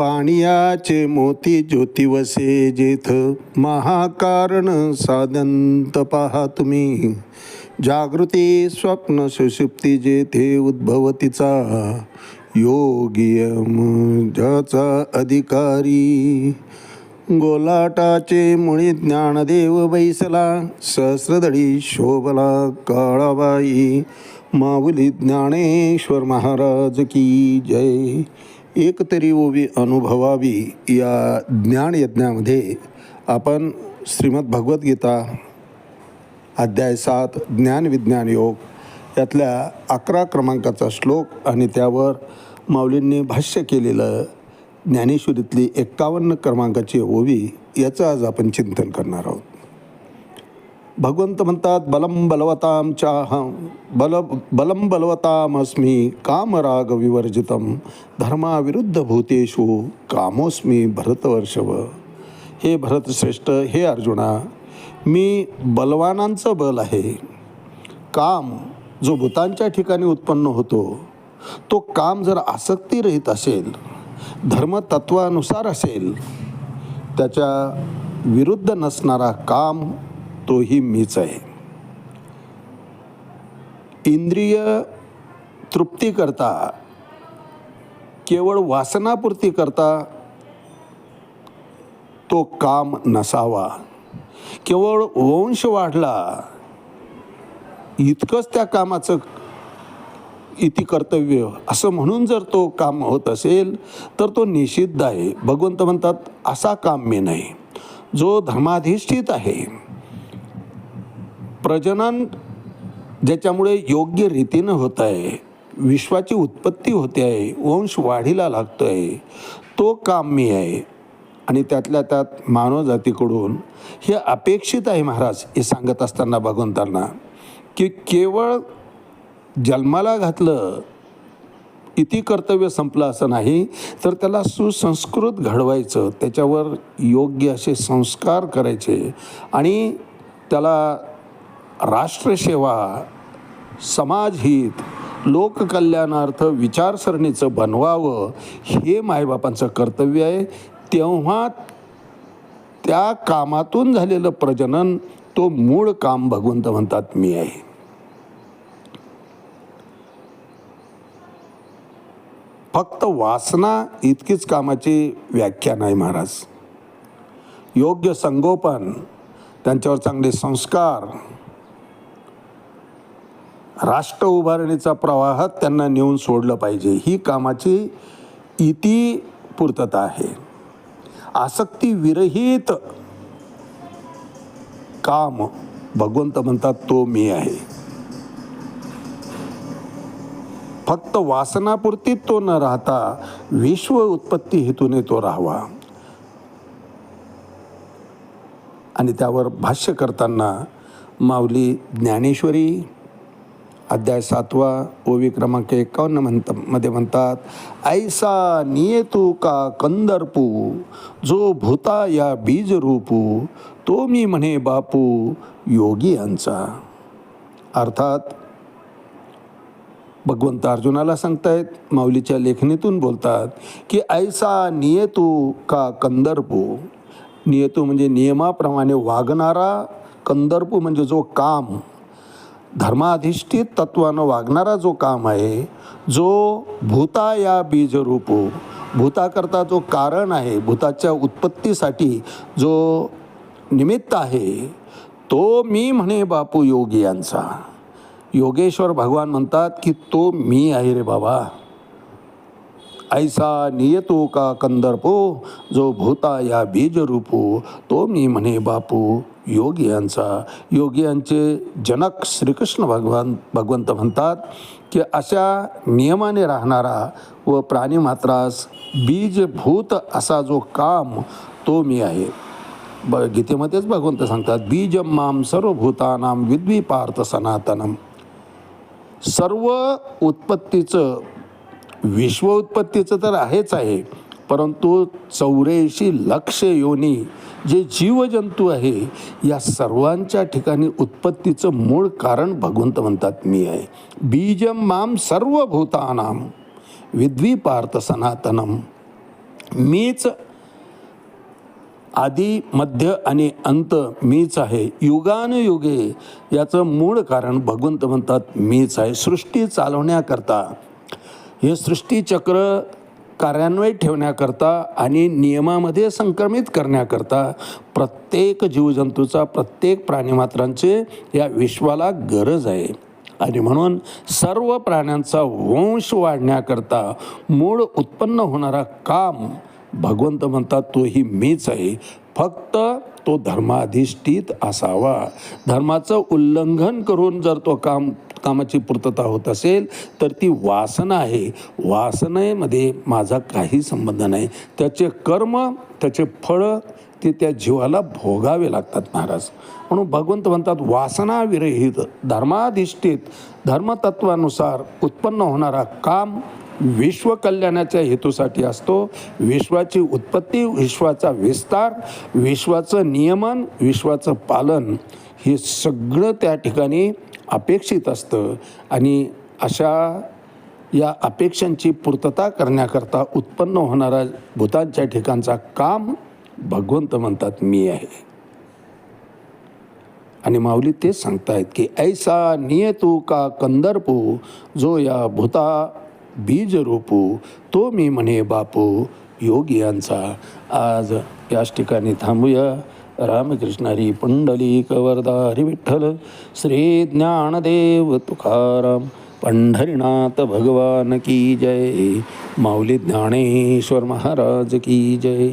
पाणियाचे मोती ज्योतिवसे जेथ. महाकारण साधंत पहा तुम्ही. जागृती स्वप्न सुषुप्ती जेथे उद्भवतीचा. योगियम ज्याचा अधिकारी. गोलाटाचे मुळी ज्ञानदेव बैसला. सहस्रदळी शोभला काळाबाई. माऊली ज्ञानेश्वर महाराज की जय. एकतरी ओवी अनुभवावी या ज्ञानयज्ञामध्ये आपण श्रीमद भगवद्गीता अध्याय सात ज्ञानविज्ञान योग यातल्या अकरा क्रमांकाचा श्लोक आणि त्यावर माऊलींनी भाष्य केलेलं ज्ञानेश्वरीतली एक्कावन्न क्रमांकाची ओवी याचं आज आपण चिंतन करणार आहोत. भगवंत म्हणतात बलम बलवताम चाहम बल बलम बलवताम अस्मी कामराग विवर्जितम धर्माविरुद्ध भूतेषु कामोस्मी भरतवर्षव। हे भरतश्रेष्ठ हे अर्जुना मी बलवानांचं बल आहे. काम जो भूतांच्या ठिकाणी उत्पन्न होतो तो काम जर आसक्तीरहित असेल धर्मतत्वानुसार असेल त्याच्या विरुद्ध नसणारा काम तोही मीच आहे. इंद्रिय तृप्ती करता केवळ वासनापूर्ती करता तो काम नसावा. केवळ वंश वाढला इतकंच त्या कामाचं इति कर्तव्य असं म्हणून जर तो काम होत असेल तर तो निषिद्ध आहे. भगवंत म्हणतात असा काम मी नाही. जो धर्माधिष्ठित आहे प्रजनन ज्याच्यामुळे योग्य रीतीनं होत आहे विश्वाची उत्पत्ती होते आहे वंश वाढीला लागतो आहे तो काम मी आहे. आणि त्यातल्या त्यात मानवजातीकडून हे अपेक्षित आहे महाराज हे सांगत असताना भगवंतांना की केवळ जन्माला घातलं इति कर्तव्य संपलं असं नाही तर त्याला सुसंस्कृत घडवायचं त्याच्यावर योग्य असे संस्कार करायचे आणि त्याला राष्ट्रसेवा समाजहित लोककल्याणार्थ विचारसरणीचं बनवावं हे मायबापांचं कर्तव्य आहे. तेव्हा त्या कामातून झालेलं प्रजनन तो मूळ काम भगवंत म्हणतात मी आहे. फक्त वासना इतकीच कामाची व्याख्या नाही महाराज. योग्य संगोपन त्यांच्यावर चांगले संस्कार राष्ट्र उभारणीचा प्रवाह त्यांना नेऊन सोडलं पाहिजे. ही कामाची इति पूर्तता आहे. आसक्ती विरहित काम भगवंत म्हणतात तो मी आहे. फक्त वासनापुरती तो न राहता विश्व उत्पत्ती हेतूने तो राहावा. आणि त्यावर भाष्य करताना माऊली ज्ञानेश्वरी अध्याय सातवा ओवी क्रमांक एकावन्न म्हणत मध्ये म्हणतात ऐसा नियेतो का कंदर्पू? जो भूता या बीज रूपू तो मी म्हणे बापू योगी यांचा. अर्थात भगवंत अर्जुनाला सांगतायत माऊलीच्या लेखणीतून बोलतात की ऐसा नियेतो का कंदर्पू? नियतू म्हणजे नियमाप्रमाणे वागणारा कंदर्पू म्हणजे जो काम धर्माधिष्ठित तत्वानं वागणारा जो काम आहे जो भूता या बीजरूपो भूताकरता जो कारण आहे भूताच्या उत्पत्तीसाठी जो निमित्त आहे तो मी म्हणे बापू योगी यांचा. योगेश्वर भगवान म्हणतात की तो मी आहे रे बाबा. ऐसा नियतो का कंदर्पो जो भूता या बीजरूपो तो मी म्हणे बापू. योगी यांचा. योगी यांचे जनक श्रीकृष्ण भगवान भगवंत म्हणतात की अशा नियमाने राहणारा व प्राणीमात्रास बीजभूत असा जो काम तो मी आहे. ब गीतेमध्येच भगवंत सांगतात बीजम माम सर्वभूतानाम विद्वी पार्थ सनातनम. सर्व उत्पत्तीचं विश्व उत्पत्तीचं तर आहेच आहे परंतु चौऱ्याऐंशी लक्ष योनी जे जीवजंतू आहे या सर्वांच्या ठिकाणी उत्पत्तीचं मूळ कारण भगवंत म्हणतात मी आहे. बीजम माम सर्व भूतानाम विद्वीपार्थ सनातनम. मीच आधी मध्य आणि अंत मीच आहे. युगानुयुगे याचं मूळ कारण भगवंत म्हणतात मीच आहे. सृष्टी चालवण्याकरता हे सृष्टीचक्र कार्यान्वयित ठेवण्याकरता आणि नियमामध्ये संक्रमित करण्याकरता प्रत्येक जीवजंतूचा प्रत्येक प्राणीमात्रांचे या विश्वाला गरज आहे. आणि म्हणून सर्व प्राण्यांचा वंश वाढण्याकरता मूळ उत्पन्न होणारा काम भगवंत म्हणतात तोही मीच आहे. फक्त तो धर्माधिष्ठित असावा. धर्माचं उल्लंघन करून जर तो काम कामाची पूर्तता होत असेल तर ती वासना आहे. वासनेमध्ये माझा काही संबंध नाही. त्याचे कर्म त्याचे फळं ते त्या जीवाला भोगावे लागतात महाराज. म्हणून भगवंत म्हणतात वासनाविरहित धर्माधिष्ठित धर्मतत्वानुसार उत्पन्न होणारा काम विश्वकल्याणाच्या हेतूसाठी असतो. विश्वाची उत्पत्ती विश्वाचा विस्तार विश्वाचं नियमन विश्वाचं पालन हे सगळं त्या ठिकाणी अपेक्षित असतं. आणि अशा या अपेक्षांची पूर्तता करण्याकरता उत्पन्न होणारा भूतांच्या ठिकाणचा काम भगवंत म्हणतात मी आहे. आणि माऊली तेच सांगतायत की ऐसा नियतू का कंदर्पू जो या भूता बीज रोपू तो मी म्हणे बापू योगियांचा. आज याच ठिकाणी थांबूया. रामकृष्णारी पुंडली कवरदा हरी विठ्ठल श्री ज्ञानदेव तुकाराम पंढरीनाथ भगवान की जय. माऊली ज्ञानेश्वर महाराज की जय.